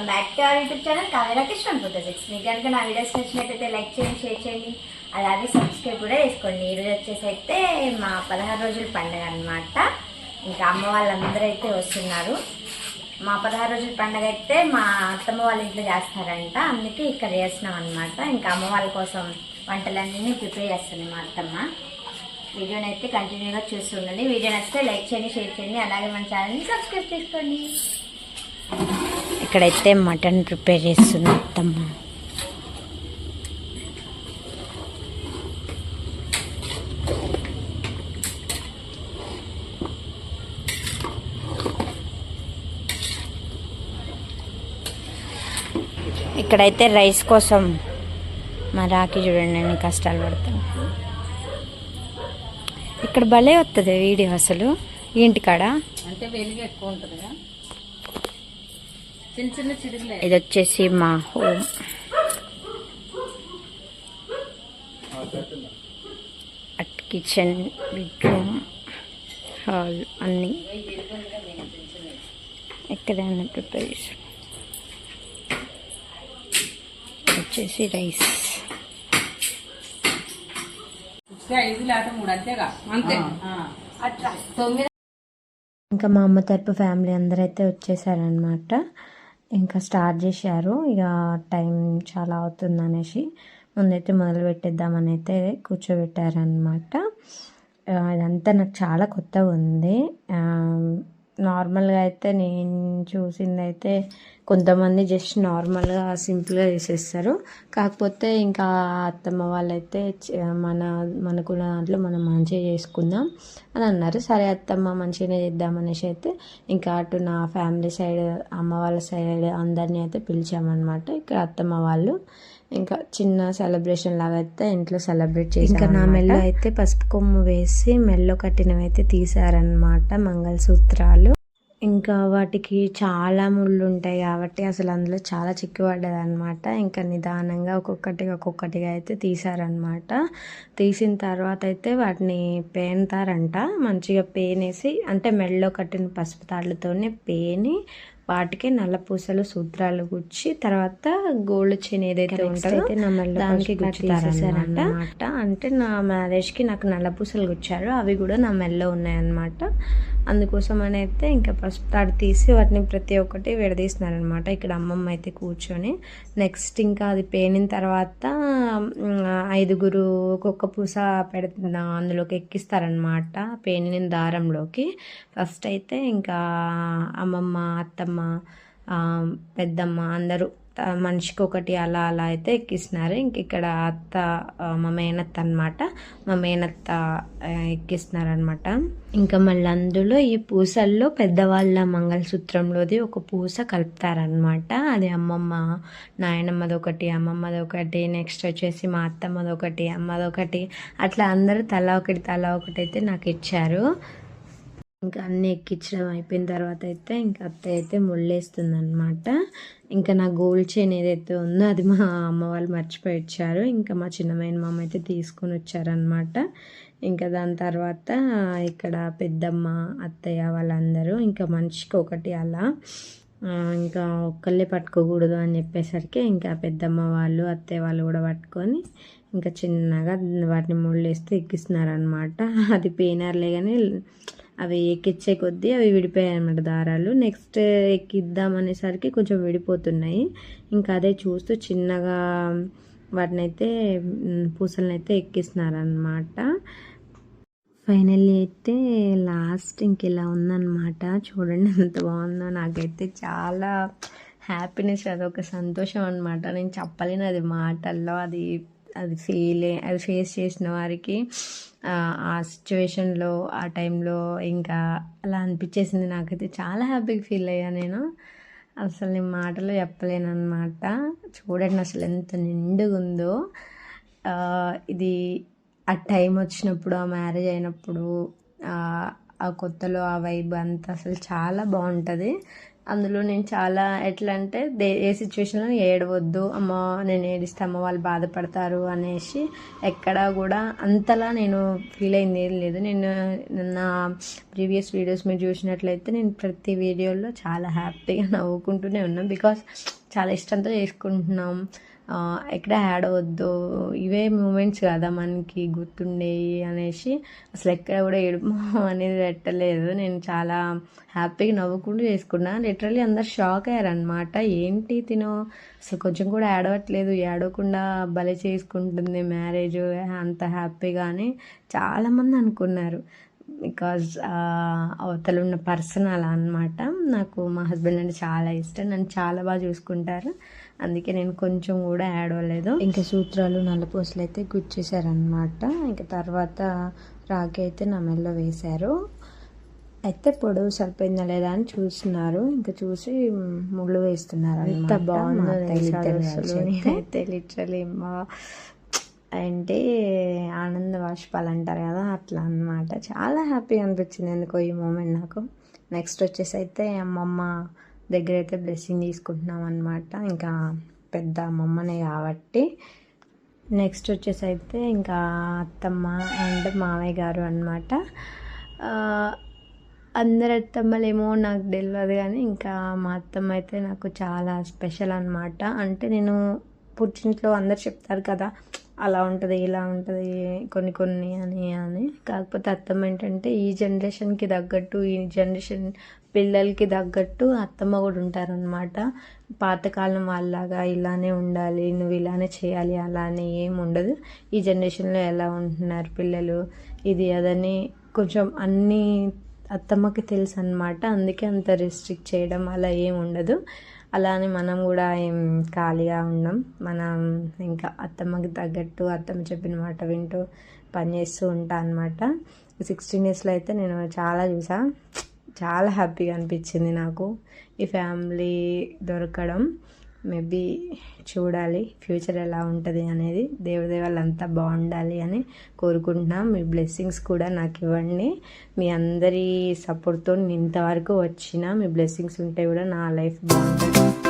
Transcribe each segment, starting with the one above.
Welcome back to our YouTube channel కావేరా Kishan photo six మీకు కనుక నా వీడియోస్ నచ్చినట్టయితే లైక్ చేయండి షేర్ చేయండి అలాగే సబ్స్క్రైబ్ కూడా చేసుకోండి. ఈరోజు వచ్చేసి అయితే మా పదహారు రోజుల పండుగ అన్నమాట. ఇంకా అమ్మ వాళ్ళందరూ అయితే వస్తున్నారు. మా పదహారు రోజుల పండుగ అయితే మా అత్తమ్మ వాళ్ళ ఇంట్లో చేస్తారంట. అందుకే ఇక్కడ చేస్తున్నాం అనమాట ఇంకా అమ్మ వాళ్ళ కోసం వంటలన్నీ ప్రిపేర్ చేస్తుంది మా అత్తమ్మ. వీడియోని అయితే కంటిన్యూగా చూస్తుండండి. వీడియో నచ్చితే లైక్ చేయండి షేర్ చేయండి. అలాగే మన ఛానల్ని సబ్స్క్రైబ్ చేసుకోండి. ఇక్కడైతే మటన్ ప్రిపేర్ చేస్తుంది అత్తమ్మ. ఇక్కడైతే రైస్ కోసం మా రాకి చూడండి నేను కష్టాలు పడతాను. ఇక్కడ భలే వస్తుంది వీడియో అసలు. ఇంటికాడ? అంటే వెలుగు ఎక్కువ ఉంటుంది ఇది వచ్చేసి మా home at kitchen bedroom hall అన్నీ. ఇక్కడే అన్ని ప్రిపేర్ చేసాం. వచ్చేసి రైస్ ఐదు లేకపోతే మూడు అంతేగా? అంతే. అట్లా. తొమ్మిది ఇంకా మా అమ్మ తరపు ఫ్యామిలీ అందరూ అయితే వచ్చేసారనమాట ఇంకా స్టార్ట్ చేశారు. ఇక టైం చాలా అవుతుంది అనేసి ముందైతే మొదలు పెట్టేద్దామని అయితే కూర్చోబెట్టారనమాట ఇదంతా నాకు చాలా కొత్తగా ఉంది నార్మల్గా అయితే నేను చూసింది అయితే కొంతమంది జస్ట్ నార్మల్గా సింపుల్గా చేసేస్తారు. కాకపోతే ఇంకా అత్తమ్మ వాళ్ళైతే మన మనకున్న దాంట్లో మనం మంచిగా చేసుకుందాం అని అన్నారు. సరే అత్తమ్మ మంచిగానే చేద్దామనేసి అయితే ఇంకా అటు నా ఫ్యామిలీ సైడ్ అమ్మ వాళ్ళ సైడ్ అందరినీ అయితే పిలిచామన్నమాట. ఇక్కడ అత్తమ్మ వాళ్ళు ఇంకా చిన్న సెలబ్రేషన్ లాగా అయితే ఇంట్లో సెలబ్రేట్ చేసి ఇంకా నా మెల్లో అయితే పసుపు కొమ్ము వేసి మెల్లో కట్టినవి అయితే తీసారనమాట మంగళసూత్రాలు. ఇంకా వాటికి చాలా ముళ్ళు ఉంటాయి కాబట్టి అసలు అందులో చాలా చిక్కుపడ్డది అనమాట ఇంకా నిదానంగా ఒక్కొక్కటిగా ఒక్కొక్కటిగా అయితే తీసారనమాట తీసిన తర్వాత అయితే వాటిని పేనుతారంట. మంచిగా పేనేసి అంటే మెడలో కట్టిన పసుపు తాళ్ళతోనే పేని వాటికి నల్ల పూసలు సూత్రాలు గుచ్చి తర్వాత గోల్డ్ చైన్ ఏదైతే ఉంటుందో దానికి గుచ్చుతారనమాట అంటే నా మ్యారేజ్కి నాకు నల్ల పూసలు గుచ్చారు. అవి కూడా నా మెల్లో ఉన్నాయన్నమాట. అందుకోసం అని అయితే ఇంకా పసుపు తాడు తీసి వాటిని ప్రతి ఒక్కటి విడదీస్తున్నారనమాట ఇక్కడ అమ్మమ్మ అయితే కూర్చొని. నెక్స్ట్ ఇంకా అది పేనిన తర్వాత ఐదుగురు ఒక్కొక్క పూస పెడుతున్నా అందులోకి ఎక్కిస్తారనమాట పేనిన దారంలోకి. ఫస్ట్ అయితే ఇంకా అమ్మమ్మ అత్తమ్మ పెద్దమ్మ అందరూ మనిషికి ఒకటి అలా అలా అయితే ఎక్కిస్తున్నారు. ఇంక ఇక్కడ అత్త మా మేనత్త అనమాట మా మేనత్త ఎక్కిస్తున్నారనమాట ఎక్కిస్తున్నారు అనమాట ఇంకా మళ్ళీ అందులో ఈ పూసల్లో పెద్దవాళ్ళ మంగళసూత్రంలోది ఒక పూస కలుపుతారనమాట అది అమ్మమ్మ నాయనమ్మది ఒకటి అమ్మమ్మది ఒకటి నెక్స్ట్ వచ్చేసి మా అత్తమ్మది ఒకటి అమ్మది ఒకటి అట్లా అందరూ తల ఒకటి తల ఒకటి అయితే నాకు ఇచ్చారు. ఇంకా అన్నీ ఎక్కించడం అయిపోయిన తర్వాత అయితే ఇంకా అత్తయ్య అయితే ముళ్ళేస్తుంది అనమాట ఇంకా నా గోల్డ్ చైన్ ఏదైతే ఉందో అది మా అమ్మ వాళ్ళు మర్చిపోయి వచ్చారు ఇంకా మా చిన్నమైన మామ అయితే తీసుకొని వచ్చారనమాట ఇంకా దాని తర్వాత ఇక్కడ పెద్దమ్మ అత్తయ్య వాళ్ళందరూ ఇంకా మనిషికి ఒకటి అలా ఇంకా ఒక్కళ్ళే పట్టుకోకూడదు అని చెప్పేసరికి ఇంకా పెద్దమ్మ వాళ్ళు అత్తయ్య వాళ్ళు కూడా పట్టుకొని ఇంకా చిన్నగా వాటిని ముళ్ళేస్తే ఎక్కిస్తున్నారనమాట అది పేనర్లే కానీ అవి ఎక్కిచ్చే కొద్దీ అవి విడిపోయాయి అనమాట దారాలు. నెక్స్ట్ ఎక్కిద్దాం అనేసరికి కొంచెం విడిపోతున్నాయి. ఇంకా అదే చూస్తూ చిన్నగా వాటిని అయితే పూసలను అయితే ఎక్కిస్తున్నారనమాట ఫైనల్లీ అయితే లాస్ట్ ఇంక ఇలా ఉందన్నమాట. చూడండి ఎంత బాగుందో. నాకైతే చాలా హ్యాపీనెస్ అదొక సంతోషం అనమాట నేను చెప్పలేను అది మాటల్లో. అది అది ఫీల్ అది ఫేస్ చేసిన వారికి ఆ, సిచ్యువేషన్లో ఆ టైంలో ఇంకా అలా అనిపించేసింది. నాకైతే చాలా హ్యాపీగా ఫీల్ అయ్యా నేను. అసలు నేను మాటలు చెప్పలేను అనమాట చూడండి అసలు ఎంత నిండుగా ఉందో. ఇది ఆ టైం వచ్చినప్పుడు ఆ మ్యారేజ్ అయినప్పుడు ఆ కొత్తలో ఆ వైబ్ అంతా అసలు చాలా బాగుంటుంది. అందులో నేను చాలా ఎట్లా అంటే దే ఏ సిచ్యువేషన్లో ఏడవద్దు అమ్మ నేను ఏడిస్తే అమ్మ వాళ్ళు బాధపడతారు అనేసి ఎక్కడా కూడా అంతలా నేను ఫీల్ అయింది ఏం లేదు. నేను నా ప్రీవియస్ వీడియోస్ మీరు చూసినట్లయితే నేను ప్రతి వీడియోలో చాలా హ్యాపీగా నవ్వుకుంటూనే ఉన్నాను బికాస్ చాలా ఇష్టంతో చేసుకుంటున్నాం. ఎక్కడ యాడ్ అవ్వద్దు ఇవే మూమెంట్స్ కదా మనకి గుర్తుండేవి అనేసి అసలు ఎక్కడ కూడా ఏడుపు అనేది పెట్టలేదు. నేను చాలా హ్యాపీగా నవ్వుకుంటూ చేసుకున్నా. లిటరలీ అందరు షాక్ అయ్యారనమాట ఏంటి తిను? అసలు కొంచెం కూడా ఏడవట్లేదు ఏడవకుండా భలే చేసుకుంటుంది మ్యారేజ్ అంత హ్యాపీగా అని చాలామంది అనుకున్నారు. బికాజ్ అవతల ఉన్న పర్సన్ అలా అనమాట నాకు మా హస్బెండ్ అంటే చాలా ఇష్టం. నన్ను చాలా బాగా చూసుకుంటారు. అందుకే నేను కొంచెం కూడా ఏడవలేదు ఇంకా సూత్రాలు నల్లపూసలు అయితే గుచ్చేసారనమాట ఇంకా తర్వాత రాఖీ అయితే నా మెల్లో వేశారు. అయితే పొడవు సరిపోయిందా లేదా అని చూస్తున్నారు. ఇంకా చూసి ముళ్ళు వేస్తున్నారు అంత బాగుందో అయితే. లిటరలీ మా అంటే ఆనంద బాష్పాలు అంటారు కదా అట్లా అన్నమాట. చాలా హ్యాపీగా అనిపించింది ఎందుకో ఈ మూమెంట్ నాకు. నెక్స్ట్ వచ్చేసి అయితే అమ్మమ్మ దగ్గర అయితే బ్లెస్సింగ్ తీసుకుంటున్నాం అనమాట ఇంకా పెద్ద అమ్మమ్మనే కాబట్టి. నెక్స్ట్ వచ్చేసి అయితే ఇంకా అత్తమ్మ అండ్ మామయ్య గారు అనమాట అందరు అత్తమ్మలేమో నాకు తెలియదు కానీ ఇంకా మా అత్తమ్మ అయితే నాకు చాలా స్పెషల్ అనమాట అంటే నేను పుట్టింట్లో అందరు చెప్తారు కదా అలా ఉంటుంది ఇలా ఉంటుంది కొన్ని కొన్ని అని అని. కాకపోతే అత్తమ్మ ఏంటంటే ఈ జనరేషన్కి తగ్గట్టు ఈ జనరేషన్ పిల్లలకి తగ్గట్టు అత్తమ్మ కూడా ఉంటారనమాట పాతకాలం వాళ్ళలాగా ఇలానే ఉండాలి నువ్వు ఇలానే చేయాలి అలా అని ఏం ఉండదు. ఈ జనరేషన్లో ఎలా ఉంటున్నారు పిల్లలు? ఇది అదని కొంచెం అన్నీ అత్తమ్మకి తెలుసు అనమాట అందుకే అంత రెస్ట్రిక్ట్ చేయడం అలా ఏం ఉండదు. అలానే మనం కూడా ఏం ఖాళీగా ఉండం మనం ఇంకా అత్తమ్మకి తగ్గట్టు అత్తమ్మ చెప్పిన మాట వింటూ పనిచేస్తూ ఉంటా అనమాట సిక్స్టీన్ ఇయర్స్లో అయితే నేను చాలా చూసా. చాలా హ్యాపీగా అనిపించింది నాకు. ఈ ఫ్యామిలీ దొరకడం మేబీ చూడాలి ఫ్యూచర్ ఎలా ఉంటుంది అనేది దేవదేవాళ్ళంతా బాగుండాలి అని కోరుకుంటున్నాం. మీ బ్లెస్సింగ్స్ కూడా నాకు ఇవ్వండి. మీ అందరి సపోర్ట్తో ఇంతవరకు వచ్చిన మీ బ్లెస్సింగ్స్ ఉంటే కూడా నా లైఫ్ బాగుంటుంది.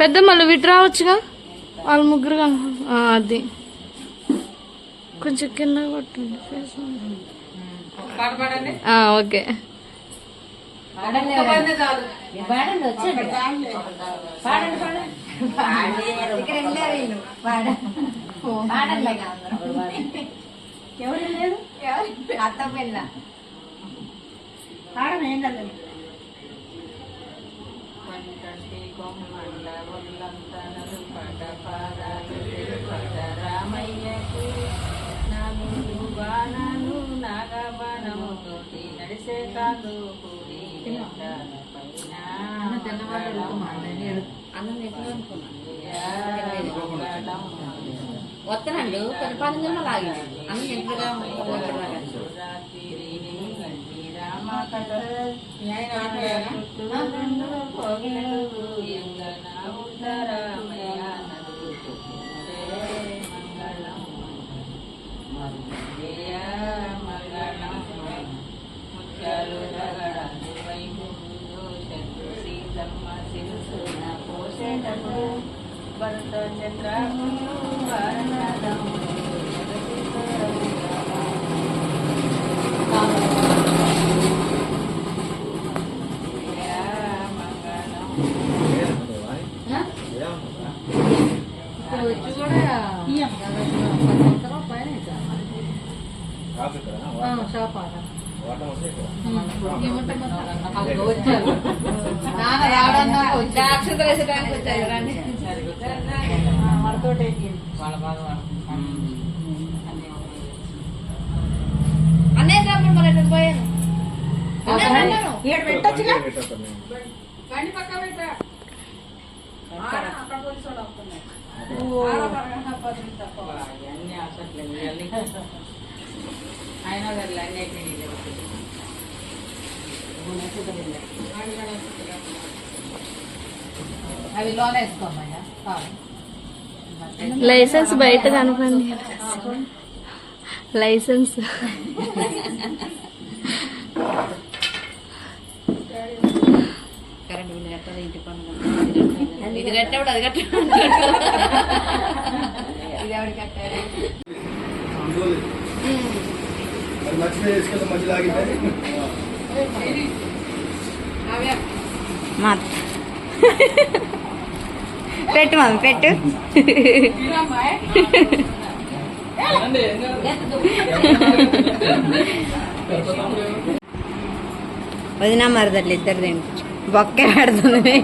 పెద్ద మళ్ళీ విట్ రావచ్చుగా? వాళ్ళు ముగ్గురు అది. కొంచెం కింద కొట్టండి. పాట పాడండి. పంటంటి కొమ్మండ ఒళ్ళంతనలు పడ్డ పాదాలు పడ్డ రామయ్యకు నాగులు బాణాలు నాగబాణము నడిసే కాదు కూడి పైన వస్తానండు కొన్ని పది నిమిషాలు ఆగి అన్ని భరత చంద్రములు వారణదము అన్నయ్య కాబట్టి మరి ఎక్కడ పోయాను. బండి పక్క పెట్టా. అయినా కదా అన్ని అయిపోయినాయి అవి లోన్ వేసుకోమయ్యా లైసెన్స్ బయట కనపండి లైసెన్స్. కరెంట్ బిల్లు కట్టాలి ఇంటి పన్ను ఇది కట్టాడు అది కట్టాడు ఇది ఎవరు కట్టారు మర్చిపోయి వేసుకెళ్తే మధ్యలో ఆగిపోయి అవే మా పెట్టు మమ్మీ పెట్టు. తినమ్మాయి వదిన మరదట్లు ఇద్దరు తింటు బొక్కే పెడుతుంది